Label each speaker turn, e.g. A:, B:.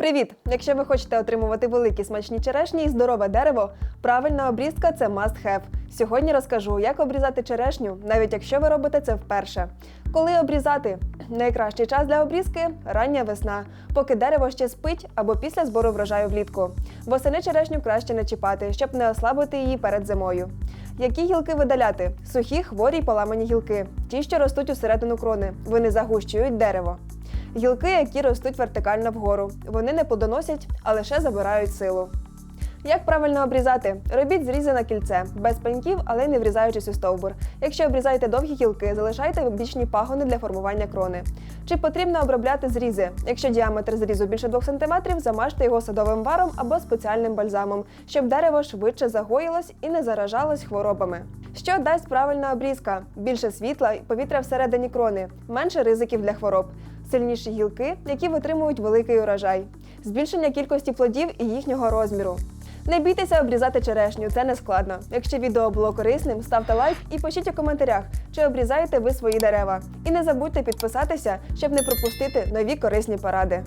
A: Привіт! Якщо ви хочете отримувати великі смачні черешні і здорове дерево, правильна обрізка це must have. Сьогодні розкажу, як обрізати черешню, навіть якщо ви робите це вперше. Коли обрізати? Найкращий час для обрізки рання весна, поки дерево ще спить або після збору врожаю влітку. Восени черешню краще не чіпати, щоб не ослабити її перед зимою. Які гілки видаляти? Сухі, хворі й поламані гілки. Ті, що ростуть усередину крони. Вони загущують дерево. Гілки, які ростуть вертикально вгору. Вони не плодоносять, а лише забирають силу. Як правильно обрізати? Робіть зрізи на кільце, без пеньків, але не врізаючись у стовбур. Якщо обрізаєте довгі гілки, залишайте бічні пагони для формування крони. Чи потрібно обробляти зрізи? Якщо діаметр зрізу більше 2 см, замажте його садовим варом або спеціальним бальзамом, щоб дерево швидше загоїлось і не заражалось хворобами. Що дасть правильна обрізка? Більше світла і повітря всередині крони, менше ризиків для хвороб, сильніші гілки, які витримують великий урожай, збільшення кількості плодів і їхнього розміру. Не бійтеся обрізати черешню, це не складно. Якщо відео було корисним, ставте лайк і пишіть у коментарях, чи обрізаєте ви свої дерева. І не забудьте підписатися, щоб не пропустити нові корисні поради.